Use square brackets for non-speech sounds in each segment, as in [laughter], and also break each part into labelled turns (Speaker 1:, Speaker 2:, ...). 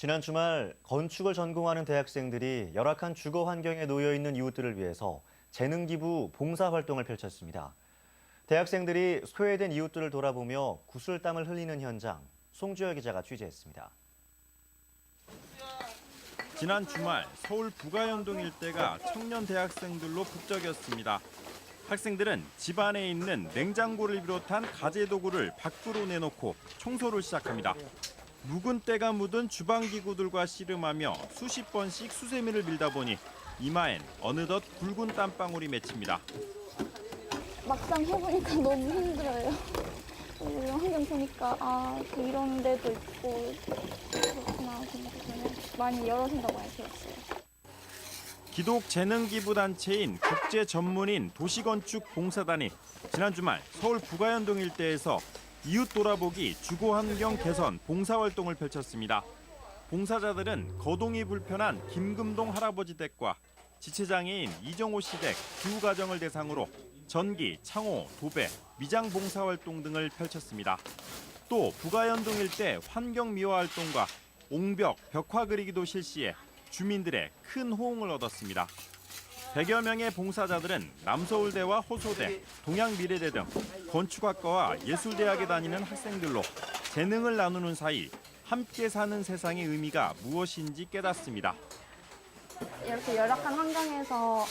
Speaker 1: 지난 주말 건축을 전공하는 대학생들이 열악한 주거 환경에 놓여 있는 이웃들을 위해서 재능 기부 봉사 활동을 펼쳤습니다. 대학생들이 소외된 이웃들을 돌아보며 구슬땀을 흘리는 현장 송주열 기자가 취재했습니다.
Speaker 2: 지난 주말 서울 부가연동 일대가 청년 대학생들로 북적였습니다. 학생들은 집 안에 있는 냉장고를 비롯한 가재 도구를 밖으로 내놓고 청소를 시작합니다. 묵은 때가 묻은 주방 기구들과 씨름하며 수십 번씩 수세미를 밀다 보니 이마엔 어느덧 굵은 땀방울이 맺힙니다.
Speaker 3: 막상 해보니까 [laughs] 너무 힘들어요. 이런 환경 보니까 아, 그 이런 데도 있고 그렇구나. 그냥 많이 여러 생각 많이 들었어요.
Speaker 2: 기독 재능 기부 단체인 국제 전문인 도시건축 봉사단이 지난 주말 서울 부가연동 일대에서 이웃 돌아보기 주거 환경 개선 봉사 활동을 펼쳤습니다. 봉사자들은 거동이 불편한 김금동 할아버지 댁과 지체장애인 이정호 씨 댁 두 가정을 대상으로 전기, 창호, 도배, 미장 봉사 활동 등을 펼쳤습니다. 또 부가연동 일대 환경 미화 활동과 옹벽, 벽화 그리기도 실시해 주민들의 큰 호응을 얻었습니다. 100여 명의 봉사자들은 남서울대와 호소대, 동양미래대 등 건축학과와 예술대학에 다니는 학생들로 재능을 나누는 사이 함께 사는 세상의 의미가 무엇인지 깨닫습니다.
Speaker 3: 이렇게 열악한 환경에서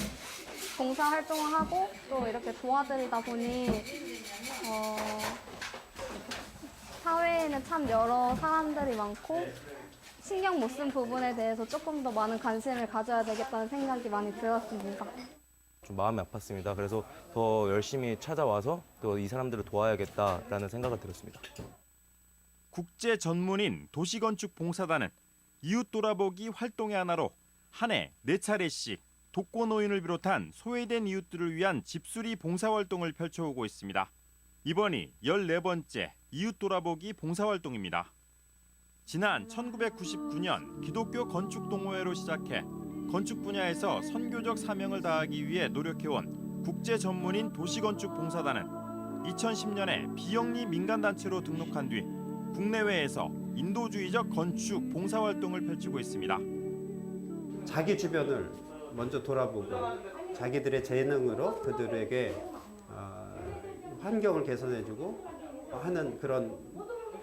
Speaker 3: 봉사 활동을 하고 또 이렇게 도와드리다 보니 어, 사회에는 참 여러 사람들이 많고 신경 못 쓴 부분에 대해서 조금 더 많은 관심을 가져야 되겠다는 생각이 많이 들었습니다.
Speaker 4: 좀 마음이 아팠습니다. 그래서 더 열심히 찾아와서 또 이 사람들을 도와야겠다라는 생각을 들었습니다.
Speaker 2: 국제 전문인 도시건축 봉사단은 이웃 돌아보기 활동의 하나로 한 해 네 차례씩 독거 노인을 비롯한 소외된 이웃들을 위한 집수리 봉사 활동을 펼쳐오고 있습니다. 이번이 14번째 이웃 돌아보기 봉사 활동입니다. 지난 1999년 기독교 건축 동호회로 시작해 건축 분야에서 선교적 사명을 다하기 위해 노력해온 국제 전문인 도시건축 봉사단은 2010년에 비영리 민간단체로 등록한 뒤 국내외에서 인도주의적 건축 봉사 활동을 펼치고 있습니다.
Speaker 5: 자기 주변을 먼저 돌아보고 자기들의 재능으로 그들에게 어, 환경을 개선해주고 하는 그런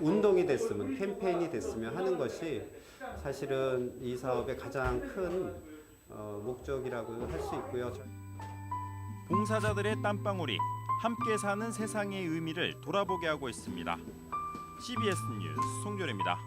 Speaker 5: 운동이 됐으면 캠페인이 됐으면 하는 것이 사실은 이 사업의 가장 큰 어, 목적이라고 할 수 있고요.
Speaker 2: 봉사자들의 땀방울이 함께 사는 세상의 의미를 돌아보게 하고 있습니다. CBS 뉴스 송조래입니다.